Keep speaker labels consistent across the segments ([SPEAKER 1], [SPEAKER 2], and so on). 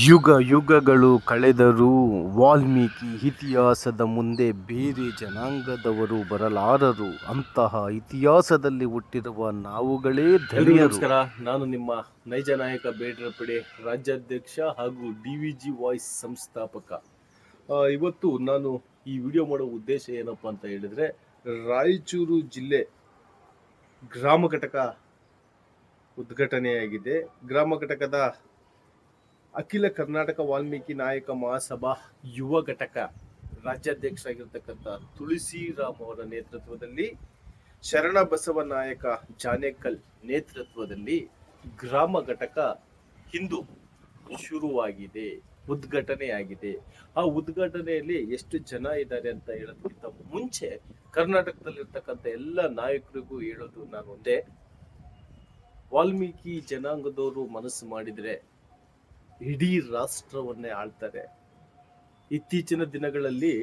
[SPEAKER 1] ಯುಗ ಯುಗಗಳು ಕಳೆದರೂ ವಾಲ್ಮೀಕಿ ಇತಿಹಾಸದ ಮುಂದೆ ಬೇರೆ ಜನಾಂಗದವರು ಬರಲಾರರು. ಅಂತಹ ಇತಿಹಾಸದಲ್ಲಿ ಹುಟ್ಟಿರುವ ನಾವುಗಳೇ
[SPEAKER 2] ನಮಸ್ಕಾರ. ನಾನು ನಿಮ್ಮ ನೈಜ ನಾಯಕ ಬೇಡ್ರಪಡೆ ರಾಜ್ಯಾಧ್ಯಕ್ಷ ಹಾಗೂ ಡಿ ವಿ ಜಿ ವಾಯ್ಸ್ ಸಂಸ್ಥಾಪಕ. ಇವತ್ತು ನಾನು ಈ ವಿಡಿಯೋ ಮಾಡೋ ಉದ್ದೇಶ ಏನಪ್ಪ ಅಂತ ಹೇಳಿದ್ರೆ ರಾಯಚೂರು ಜಿಲ್ಲೆ ಗ್ರಾಮ ಘಟಕ ಉದ್ಘಾಟನೆಯಾಗಿದೆ. ಗ್ರಾಮ ಘಟಕದ ಅಖಿಲ ಕರ್ನಾಟಕ ವಾಲ್ಮೀಕಿ ನಾಯಕ ಮಹಾಸಭಾ ಯುವ ಘಟಕ ರಾಜ್ಯಾಧ್ಯಕ್ಷರಾಗಿರ್ತಕ್ಕಂಥ ತುಳಸಿರಾಮ್ ಅವರ ನೇತೃತ್ವದಲ್ಲಿ, ಶರಣ ಬಸವ ನಾಯಕ ಜಾನೇಕಲ್ ನೇತೃತ್ವದಲ್ಲಿ ಗ್ರಾಮ ಘಟಕ ಇಂದು ಶುರುವಾಗಿದೆ, ಉದ್ಘಾಟನೆಯಾಗಿದೆ. ಆ ಉದ್ಘಾಟನೆಯಲ್ಲಿ ಎಷ್ಟು ಜನ ಇದ್ದಾರೆ ಅಂತ ಹೇಳೋದಕ್ಕಿಂತ ಮುಂಚೆ ಕರ್ನಾಟಕದಲ್ಲಿರ್ತಕ್ಕಂಥ ಎಲ್ಲ ನಾಯಕರಿಗೂ ಹೇಳೋದು ನಾನು ಒಂದೇ. ವಾಲ್ಮೀಕಿ ಜನಾಂಗದವರು ಮನಸ್ಸು ಮಾಡಿದ್ರೆ ಇಡೀ ರಾಷ್ಟ್ರವನ್ನೇ ಆಳ್ತಾರೆ. ಇತ್ತೀಚಿನ ದಿನಗಳಲ್ಲಿ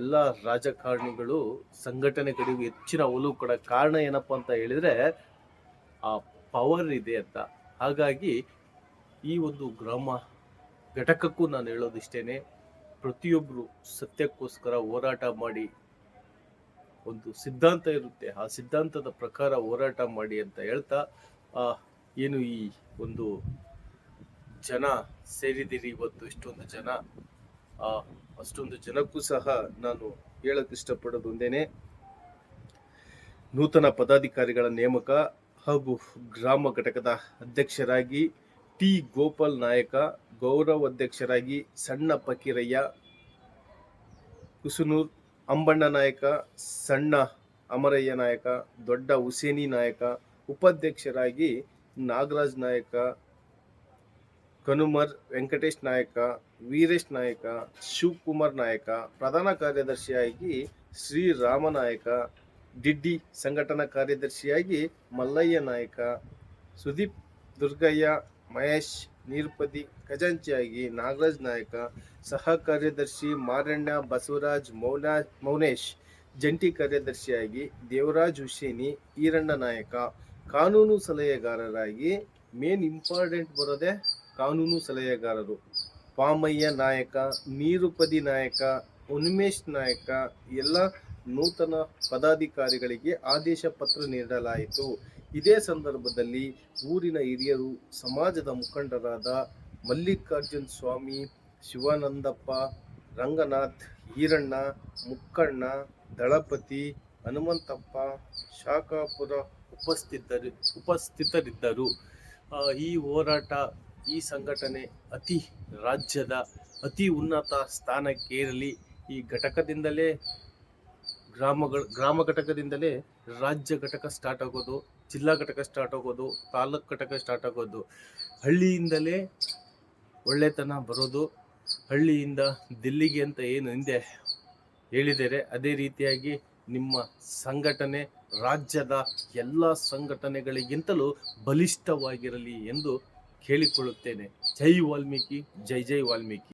[SPEAKER 2] ಎಲ್ಲ ರಾಜಕಾರಣಿಗಳು, ಸಂಘಟನೆಗಳಿಗೂ ಹೆಚ್ಚಿನ ಒಲವು ಕೊಡ ಕಾರಣ ಏನಪ್ಪ ಅಂತ ಹೇಳಿದ್ರೆ, ಆ ಪವರ್ ಇದೆ ಅಂತ. ಹಾಗಾಗಿ ಈ ಒಂದು ಗ್ರಾಮ ಘಟಕಕ್ಕೂ ನಾನು ಹೇಳೋದಿಷ್ಟೇನೆ ಪ್ರತಿಯೊಬ್ಬರು ಸತ್ಯಕ್ಕೋಸ್ಕರ ಹೋರಾಟ ಮಾಡಿ ಒಂದು ಸಿದ್ಧಾಂತ ಇರುತ್ತೆ. ಆ ಸಿದ್ಧಾಂತದ ಪ್ರಕಾರ ಹೋರಾಟ ಮಾಡಿ ಅಂತ ಹೇಳ್ತಾ ಏನು ಈ ಒಂದು ಜನ ಸೇರಿದ್ದೀರಿ ಇವತ್ತು ಇಷ್ಟೊಂದು ಜನ. ಅಷ್ಟೊಂದು ಜನಕ್ಕೂ ಸಹ ನಾನು ಹೇಳಕ್ ಇಷ್ಟಪಡೋದು ಒಂದೇನೆ, ನೂತನ ಪದಾಧಿಕಾರಿಗಳ ನೇಮಕ ಹಾಗೂ ಗ್ರಾಮ ಘಟಕದ ಅಧ್ಯಕ್ಷರಾಗಿ ಟಿ ಗೋಪಾಲ್ ನಾಯಕ, ಗೌರವ ಅಧ್ಯಕ್ಷರಾಗಿ ಸಣ್ಣ ಫಕೀರಯ್ಯ, ಕುಸುನೂರ್ ಅಂಬಣ್ಣ ನಾಯಕ, ಸಣ್ಣ ಅಮರಯ್ಯ ನಾಯಕ, ದೊಡ್ಡ ಹುಸೇನಿ ನಾಯಕ, ಉಪಾಧ್ಯಕ್ಷರಾಗಿ ನಾಗರಾಜ್ ನಾಯಕ ಕನುಮರ್, ವೆಂಕಟೇಶ್ ನಾಯಕ, ವೀರೇಶ್ ನಾಯಕ, ಶಿವಕುಮಾರ್ ನಾಯಕ, ಪ್ರಧಾನ ಕಾರ್ಯದರ್ಶಿಯಾಗಿ ಶ್ರೀರಾಮ ನಾಯಕ ಡಿಡ್ಡಿ ಸಂಘಟನಾ ಕಾರ್ಯದರ್ಶಿಯಾಗಿ ಮಲ್ಲಯ್ಯ ನಾಯಕ, ಸುದೀಪ್ ದುರ್ಗಯ್ಯ, ಮಹೇಶ್ ನೀರ್ಪದಿ ಖಜಾಂಚಿಯಾಗಿ ನಾಗರಾಜ್ ನಾಯಕ, ಸಹ ಕಾರ್ಯದರ್ಶಿ ಮಾರಣ್ಣ ಬಸವರಾಜ್ ಮೌನ ಮೌನೇಶ್, ಜಂಟಿ ಕಾರ್ಯದರ್ಶಿಯಾಗಿ ದೇವರಾಜ್ ಹುಸೇನಿ, ಈರಣ್ಣ ನಾಯಕ, ಕಾನೂನು ಸಲಹೆಗಾರರಾಗಿ ಮೇನ್ ಇಂಪಾರ್ಟೆಂಟ್ ಬರೋದೇ ಕಾನೂನು ಸಲಹೆಗಾರರು, ಪಾಮಯ್ಯ ನಾಯಕ, ನೀರುಪದಿ ನಾಯಕ ಉನ್ಮೇಶ್ ನಾಯಕ, ಎಲ್ಲ ನೂತನ ಪದಾಧಿಕಾರಿಗಳಿಗೆ ಆದೇಶ ಪತ್ರ ನೀಡಲಾಯಿತು. ಇದೇ ಸಂದರ್ಭದಲ್ಲಿ ಊರಿನ ಹಿರಿಯರು, ಸಮಾಜದ ಮುಖಂಡರಾದ ಮಲ್ಲಿಕಾರ್ಜುನ್ ಸ್ವಾಮಿ, ಶಿವಾನಂದಪ್ಪ, ರಂಗನಾಥ್, ಈರಣ್ಣ, ಮುಕ್ಕಣ್ಣ, ದಳಪತಿ, ಹನುಮಂತಪ್ಪ, ಶಾಖಾಪುರ ಉಪಸ್ಥಿತರಿ, ಉಪಸ್ಥಿತರಿದ್ದರು. ಈ ಹೋರಾಟ ಈ ಸಂಘಟನೆ ಅತಿ ರಾಜ್ಯದ ಅತಿ ಉನ್ನತ ಸ್ಥಾನಕ್ಕೇರಲಿ ಈ ಘಟಕದಿಂದಲೇ ಗ್ರಾಮಗಳ, ಗ್ರಾಮ ಘಟಕದಿಂದಲೇ ರಾಜ್ಯ ಘಟಕ ಸ್ಟಾರ್ಟ್ ಆಗೋದು, ಜಿಲ್ಲಾ ಘಟಕ ಸ್ಟಾರ್ಟ್ ಆಗೋದು, ತಾಲೂಕು ಘಟಕ ಸ್ಟಾರ್ಟ್ ಆಗೋದು. ಹಳ್ಳಿಯಿಂದಲೇ ಒಳ್ಳೆತನ ಬರೋದು, ಹಳ್ಳಿಯಿಂದ ದಿಲ್ಲಿಗೆ ಅಂತ ಏನು ಹಿಂದೆ ಹೇಳಿದ್ದಾರೆ ಅದೇ ರೀತಿಯಾಗಿ ನಿಮ್ಮ ಸಂಘಟನೆ ರಾಜ್ಯದ ಎಲ್ಲ ಸಂಘಟನೆಗಳಿಗಿಂತಲೂ ಬಲಿಷ್ಠವಾಗಿರಲಿ ಎಂದು ಕೇಳಿಕೊಳ್ಳುತ್ತೇನೆ. ಜೈ ವಾಲ್ಮೀಕಿ ಜೈ ಜೈ ವಾಲ್ಮೀಕಿ.